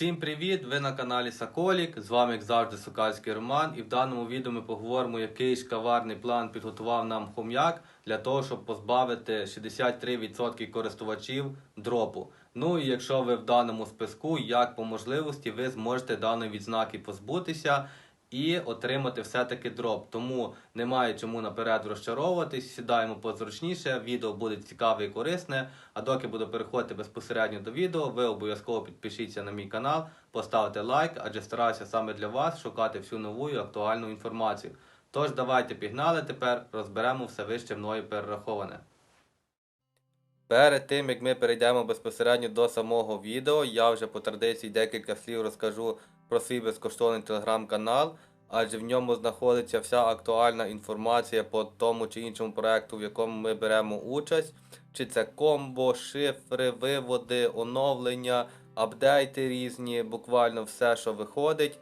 Всім привіт! Ви на каналі Соколік. З вами, як завжди, Сокальський Роман. І в даному відео ми поговоримо, який ж каварний план підготував нам хом'як для того, щоб позбавити 63% користувачів дропу. Ну і якщо ви в даному списку, як по можливості, ви зможете даної відзнаки позбутися і отримати все-таки дроп. Тому немає чому наперед розчаровуватись. Сідаємо позручніше. Відео буде цікаве і корисне. А доки буду переходити безпосередньо до відео, ви обов'язково підпишіться на мій канал, поставте лайк, адже стараюся саме для вас шукати всю нову і актуальну інформацію. Тож давайте пігнали тепер, розберемо все вище мною перераховане. Перед тим як ми перейдемо безпосередньо до самого відео, я вже по традиції декілька слів розкажу про свій безкоштовний телеграм-канал, адже в ньому знаходиться вся актуальна інформація по тому чи іншому проекту, в якому ми беремо участь. Чи це комбо, шифри, виводи, оновлення, апдейти різні, буквально все, що виходить.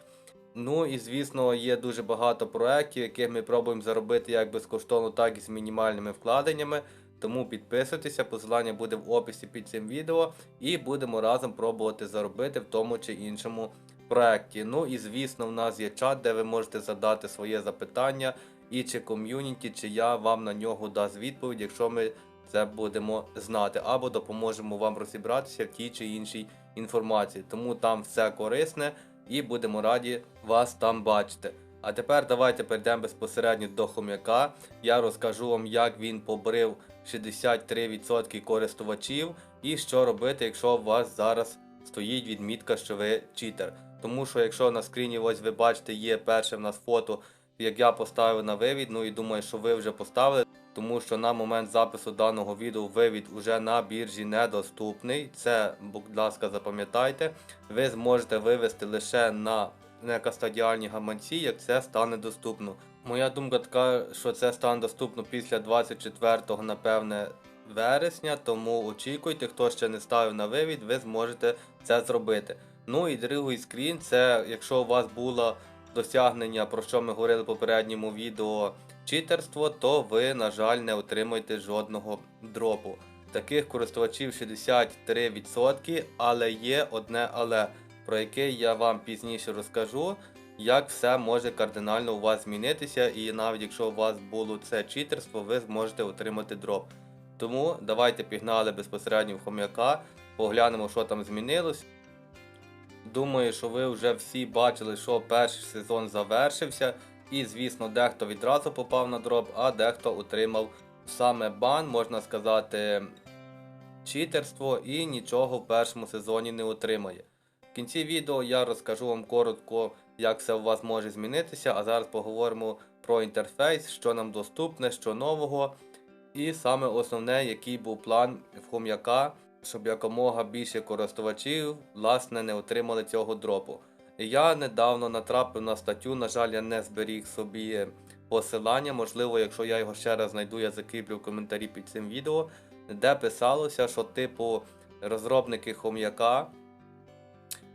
Ну і звісно, є дуже багато проєктів, яких ми пробуємо заробити як безкоштовно, так і з мінімальними вкладеннями. Тому підписуйтеся, посилання буде в описі під цим відео, і будемо разом пробувати заробити в тому чи іншому проєкті. Ну і звісно, в нас є чат, де ви можете задати своє запитання, і чи ком'юніті, чи я вам на нього дасть відповідь, якщо ми це будемо знати, або допоможемо вам розібратися в тій чи іншій інформації. Тому там все корисне і будемо раді вас там бачити. А тепер давайте перейдемо безпосередньо до хом'яка. Я розкажу вам, як він побрив 63% користувачів і що робити, якщо у вас зараз стоїть відмітка, що ви читер. Тому що якщо на скріні ось ви бачите, є перше в нас фото, як я поставив на вивід, ну і думаю, що ви вже поставили, тому що на момент запису даного відео вивід уже на біржі недоступний. Це, будь ласка, запам'ятайте. Ви зможете вивести лише на некастадіальні гаманці, як це стане доступно. Моя думка така, що це стане доступно після 24-го, напевне, вересня, тому очікуйте, хто ще не ставив на вивід, ви зможете це зробити. Ну і другий скрін, це якщо у вас було досягнення, про що ми говорили в попередньому відео, читерство, то ви, на жаль, не отримаєте жодного дропу. Таких користувачів 63%, але є одне але, про яке я вам пізніше розкажу, як все може кардинально у вас змінитися, і навіть якщо у вас було це читерство, ви зможете отримати дроп. Тому давайте пігнали безпосередньо в хом'яка, поглянемо, що там змінилось. Думаю, що ви вже всі бачили, що перший сезон завершився, і, звісно, дехто відразу попав на дроп, а дехто отримав саме бан, можна сказати, читерство і нічого в першому сезоні не отримає. В кінці відео я розкажу вам коротко, як все у вас може змінитися, а зараз поговоримо про інтерфейс, що нам доступне, що нового. І саме основне, який був план в хом'яка, щоб якомога більше користувачів власне не отримали цього дропу. Я недавно натрапив на статтю, на жаль, я не зберіг собі посилання. Можливо, якщо я його ще раз знайду, я закріплю в коментарі під цим відео, де писалося, що типу розробники хом'яка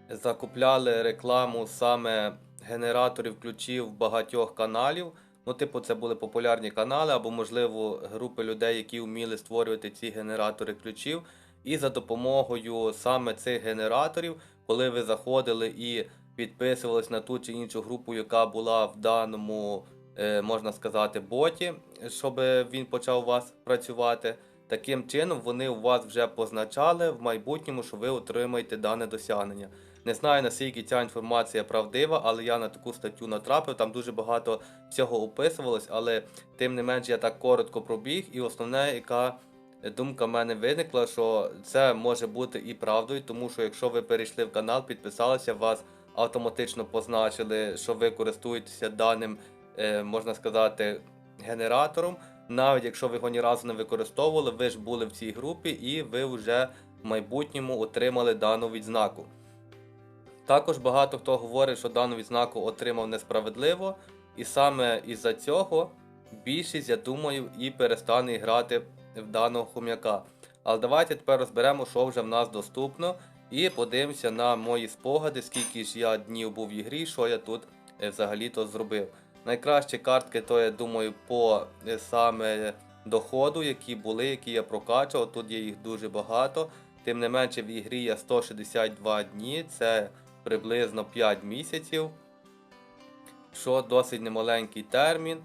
закупляли рекламу саме генераторів ключів багатьох каналів. Ну, типу, це були популярні канали, або, можливо, групи людей, які вміли створювати ці генератори ключів. І за допомогою саме цих генераторів, коли ви заходили і підписувались на ту чи іншу групу, яка була в даному, е, можна сказати, боті, щоб він почав у вас працювати. Таким чином вони у вас вже позначали в майбутньому, що ви отримаєте дане досягнення. Не знаю наскільки ця інформація правдива, але я на таку статтю натрапив. Там дуже багато всього описувалось, але тим не менш я так коротко пробіг. І основне, яка думка в мене виникла, що це може бути і правдою, тому що якщо ви перейшли в канал, підписалися, вас автоматично позначили, що ви користуєтеся даним, е, можна сказати, генератором. Навіть якщо ви його ні разу не використовували, ви ж були в цій групі і ви вже в майбутньому отримали дану відзнаку. Також багато хто говорить, що дану відзнаку отримав несправедливо, і саме із-за цього більшість, я думаю, і перестане грати даного хом'яка. Але давайте тепер розберемо, що вже в нас доступно, і подивимося на мої спогади, скільки ж я днів був в ігрі, що я тут е, взагалі-то зробив. Найкращі картки, то я думаю, по е, саме доходу, які були, які я прокачував. Тут є їх дуже багато. Тим не менше в ігрі я 162 дні. Це приблизно 5 місяців, що досить немаленький термін.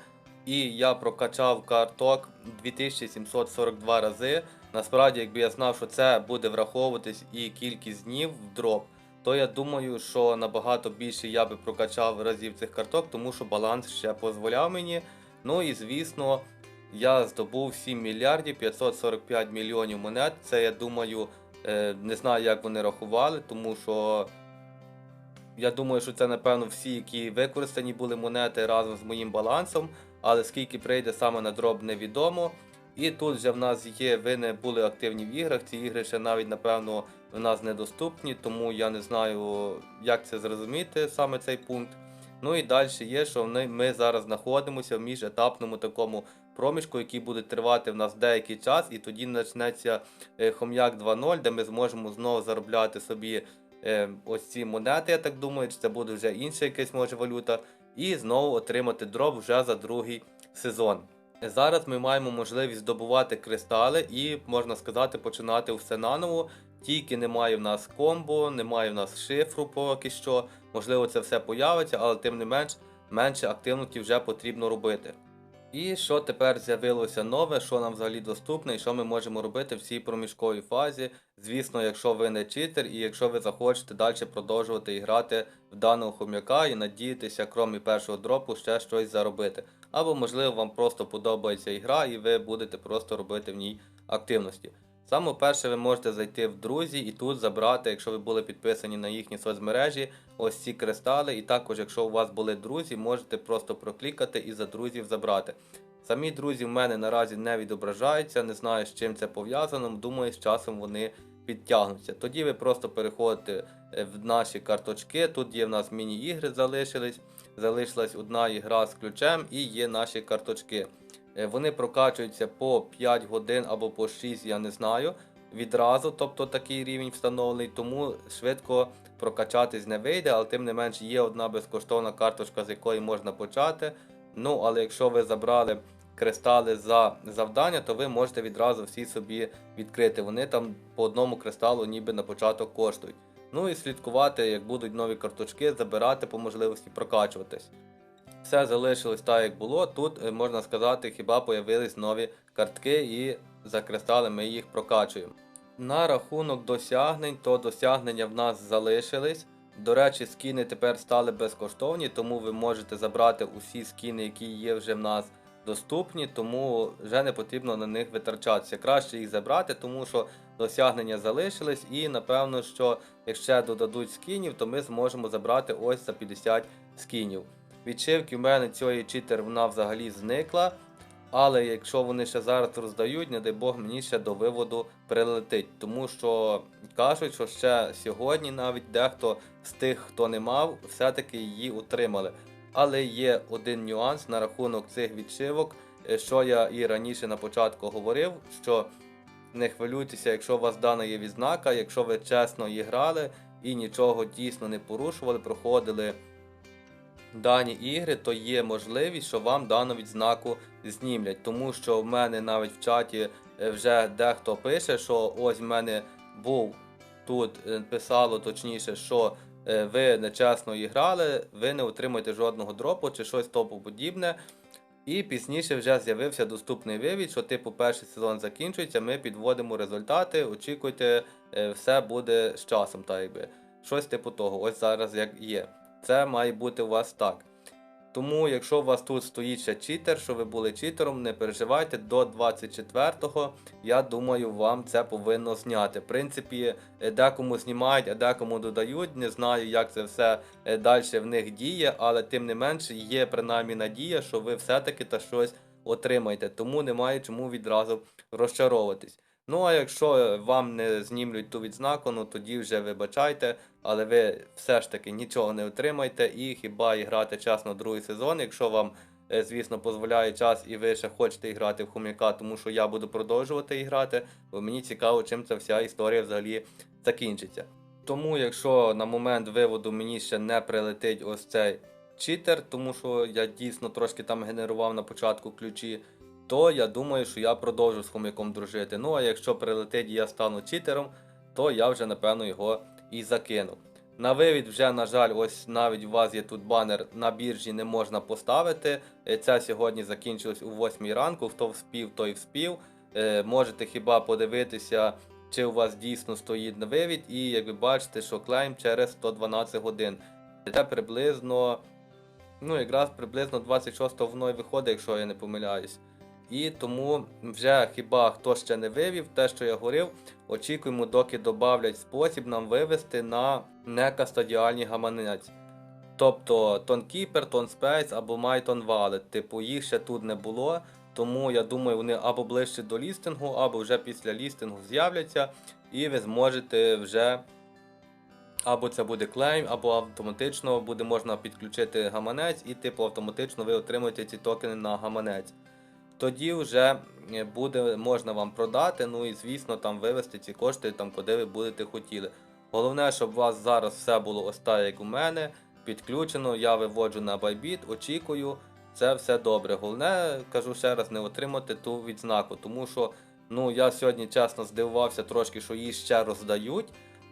І я прокачав карток 2742 рази. Насправді, якби я знав, що це буде враховуватись і кількість днів в дроп, то я думаю, що набагато більше я би прокачав разів цих карток, тому що баланс ще дозволяв мені. Ну і звісно, я здобув 7 мільярдів 545 мільйонів монет. Це я думаю, е, не знаю, як вони рахували, тому що я думаю, що це напевно всі, які використані були монети разом з моїм балансом, але скільки прийде саме на дроб, невідомо. І тут вже в нас є, ви не були активні в іграх. Ці ігри ще навіть, напевно, в нас недоступні, тому я не знаю, як це зрозуміти саме цей пункт. Ну і далі є, що ми, зараз знаходимося в міжетапному такому проміжку, який буде тривати в нас деякий час, і тоді почнеться е, Хом'як 2.0, де ми зможемо знову заробляти собі е, ось ці монети, я так думаю, чи це буде вже інша якась може валюта, і знову отримати дроп вже за другий сезон. Зараз ми маємо можливість здобувати кристали і, можна сказати, починати все наново. Тільки немає в нас комбо, немає в нас шифру поки що. Можливо, це все появиться, але тим не менш менше активності вже потрібно робити. І що тепер з'явилося нове, що нам взагалі доступне, і що ми можемо робити в цій проміжковій фазі. Звісно, якщо ви не читер, і якщо ви захочете далі продовжувати грати в даного хом'яка і надіятися, крім першого дропу, ще щось заробити. Або, можливо, вам просто подобається ігра, і ви будете просто робити в ній активності. Саме перше, ви можете зайти в друзі і тут забрати, якщо ви були підписані на їхні соцмережі, ось ці кристали. І також, якщо у вас були друзі, можете просто проклікати і за друзів забрати. Самі друзі в мене наразі не відображаються, не знаю, з чим це пов'язано. Думаю, з часом вони підтягнуться. Тоді ви просто переходите е, в наші карточки. Тут є в нас міні-ігри залишились. Залишилась одна ігра з ключем і є наші карточки. Е, Вони прокачуються по 5 годин або по 6, я не знаю. Відразу, тобто такий рівень встановлений, тому швидко прокачатись не вийде, але тим не менш є одна безкоштовна карточка, з якої можна почати. Ну, але якщо ви забрали кристали за завдання, то ви можете відразу всі собі відкрити. Вони там по одному кристалу ніби на початок коштують. Ну і слідкувати, як будуть нові карточки, забирати по можливості прокачуватись. Все залишилось так, як було. Тут е, можна сказати, хіба появились нові картки, і за кристали ми їх прокачуємо. На рахунок досягнень, то досягнення в нас залишились. До речі, скіни тепер стали безкоштовні, тому ви можете забрати усі скіни, які є вже в нас доступні, тому вже не потрібно на них витрачатися. Краще їх забрати, тому що досягнення залишились, і напевно, що якщо додадуть скінів, то ми зможемо забрати ось за 50 скінів. Відшивки в мене цієї читер вона взагалі зникла. Але якщо вони ще зараз роздають, не дай Бог мені ще до виводу прилетить. Тому що кажуть, що ще сьогодні навіть дехто з тих, хто не мав, все-таки її утримали. Але є один нюанс на рахунок цих відшивок, е, що я і раніше на початку говорив, що не хвилюйтеся, якщо у вас дана є відзнака, якщо ви чесно її грали і нічого дійсно не порушували, проходили дані ігри, то є можливість, що вам дану відзнаку знімлять. Тому що в мене навіть в чаті е, вже дехто пише, що ось в мене був тут е, писало точніше, що е, ви нечесно і грали, ви не отримаєте жодного дропу чи щось тому подібне. І пізніше вже з'явився доступний вивід, що типу перший сезон закінчується, ми підводимо результати, очікуйте, все буде з часом, так якби. Щось типу того, ось зараз як є. Це має бути у вас так. Тому, якщо у вас тут стоїть ще читер, що ви були читером, не переживайте, до 24-го, я думаю, вам це повинно зняти. В принципі, е, декому знімають, а декому додають. Не знаю, як це все далі в них діє, але тим не менше є принаймні надія, що ви все-таки та щось отримаєте. Тому немає чому відразу розчаровуватись. Ну а якщо вам не знімлють ту відзнаку, ну тоді вже вибачайте, але ви все ж таки нічого не отримаєте і хіба і грати чесно другий сезон, якщо вам, е, звісно, дозволяє час і ви ще хочете грати в хом'яка, тому що я буду продовжувати грати, бо мені цікаво, чим ця вся історія взагалі закінчиться. Тому, якщо на момент виводу мені ще не прилетить ось цей читер, тому що я дійсно трошки там генерував на початку ключі то я думаю, що я продовжу з хом'яком дружити. Ну а якщо прилетить і я стану читером, то я вже напевно його і закину. На вивід вже, на жаль, ось навіть у вас є тут банер на біржі не можна поставити. Це сьогодні закінчилось у 8 ранку. Хто вспів, той вспів. Е, Можете хіба подивитися, чи у вас дійсно стоїть на вивід, і як ви бачите, що клейм через 112 годин. Це приблизно, ну якраз приблизно 26 воно і виходить, якщо я не помиляюсь. І тому вже хіба хто ще не вивів, те, що я говорив, очікуємо, доки додавлять спосіб нам вивести на некастодіальні гаманець. Тобто TonKeeper, TonSpace або MyTonWallet. Типу їх ще тут не було. Тому я думаю, вони або ближче до лістингу, або вже після лістингу з'являться, і ви зможете вже або це буде клейм, або автоматично буде можна підключити гаманець, і типу автоматично ви отримуєте ці токени на гаманець. Тоді вже е, буде можна вам продати, ну і звісно там вивести ці кошти там, куди ви будете хотіли. Головне, щоб у вас зараз все було ось так, як у мене, підключено, я виводжу на Bybit, очікую, це все добре. Головне, кажу ще раз, не отримати ту відзнаку, тому що ну, я сьогодні чесно здивувався трошки, що її ще роздають.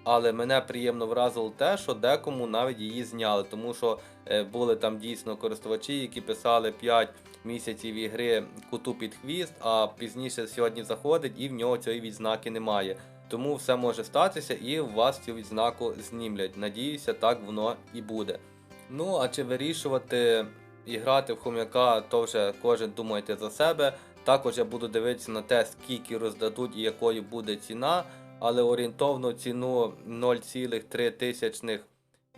Але мене приємно вразило те, що декому навіть її зняли, тому що е, були там дійсно користувачі, які писали 5 місяців ігри куту під хвіст, а пізніше сьогодні заходить і в нього цієї відзнаки немає. Тому все може статися і у вас цю відзнаку знімлять. Надіюся, так воно і буде. Ну а чи вирішувати і грати в хом'яка, то вже кожен думайте за себе. Також я буду дивитися на те, скільки роздадуть і якою буде ціна, але орієнтовну ціну 0,3 тисячних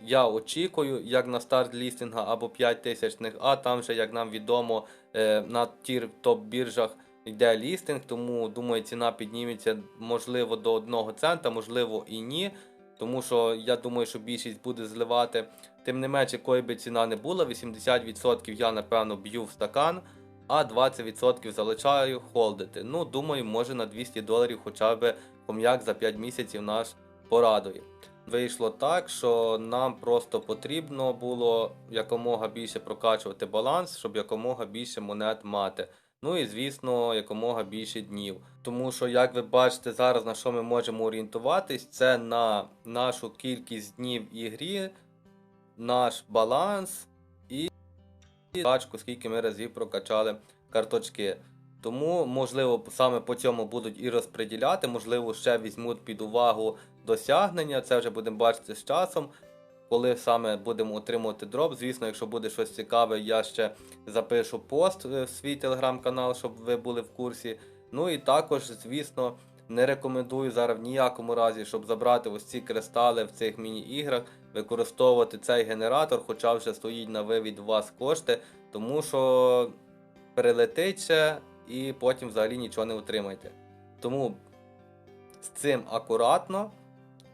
я очікую, як на старт лістинга або 5 тисячних, а там вже, як нам відомо, е, на тір топ біржах йде лістинг, тому думаю, ціна підніметься можливо до 1 цента, можливо і ні. Тому що я думаю, що більшість буде зливати. Тим не менше, якою би ціна не була, 80% я напевно б'ю в стакан, а 20% залишаю холдити. Ну, думаю, може на 200 доларів хоча б хом'як за 5 місяців наш порадує. Вийшло так, що нам просто потрібно було якомога більше прокачувати баланс, щоб якомога більше монет мати. Ну і звісно, якомога більше днів. Тому що, як ви бачите, зараз на що ми можемо орієнтуватись, це на нашу кількість днів ігрі, наш баланс і тачку, скільки ми разів прокачали карточки. Тому, можливо, саме по цьому будуть і розподіляти, можливо, ще візьмуть під увагу досягнення. Це вже будемо бачити з часом. Коли саме будемо отримувати дроп, звісно, якщо буде щось цікаве, я ще запишу пост е, в свій телеграм-канал, щоб ви були в курсі. Ну і також, звісно, не рекомендую зараз в ніякому разі, щоб забрати ось ці кристали в цих міні-іграх, використовувати цей генератор, хоча вже стоїть на вивід у вас кошти, тому що перелетить ще і потім взагалі нічого не отримаєте. Тому з цим акуратно.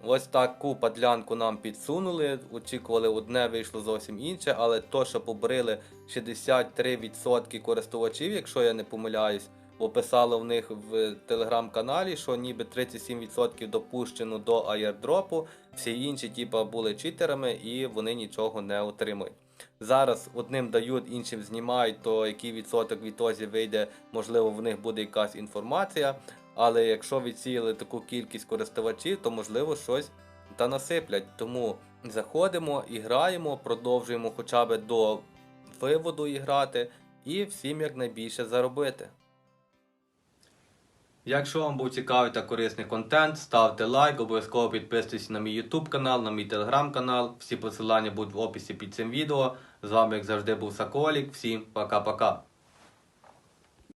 Ось таку падлянку нам підсунули. Очікували одне, вийшло зовсім інше, але то, що побрили 63% користувачів, якщо я не помиляюсь, бо писало в них в телеграм-каналі, що ніби 37% допущено до аєрдропу, всі інші, типа, були читерами і вони нічого не отримують. Зараз одним дають, іншим знімають, то який відсоток відтоді вийде, можливо, в них буде якась інформація. Але якщо відсіяли таку кількість користувачів, то можливо щось та насиплять. Тому заходимо і граємо, продовжуємо хоча б до виводу і грати, і всім якнайбільше заробити. Якщо вам був цікавий та корисний контент, ставте лайк, обов'язково підписуйтесь на мій YouTube канал, на мій телеграм канал. Всі посилання будуть в описі під цим відео. З вами, як завжди, був Соколік. Всім пока-пока.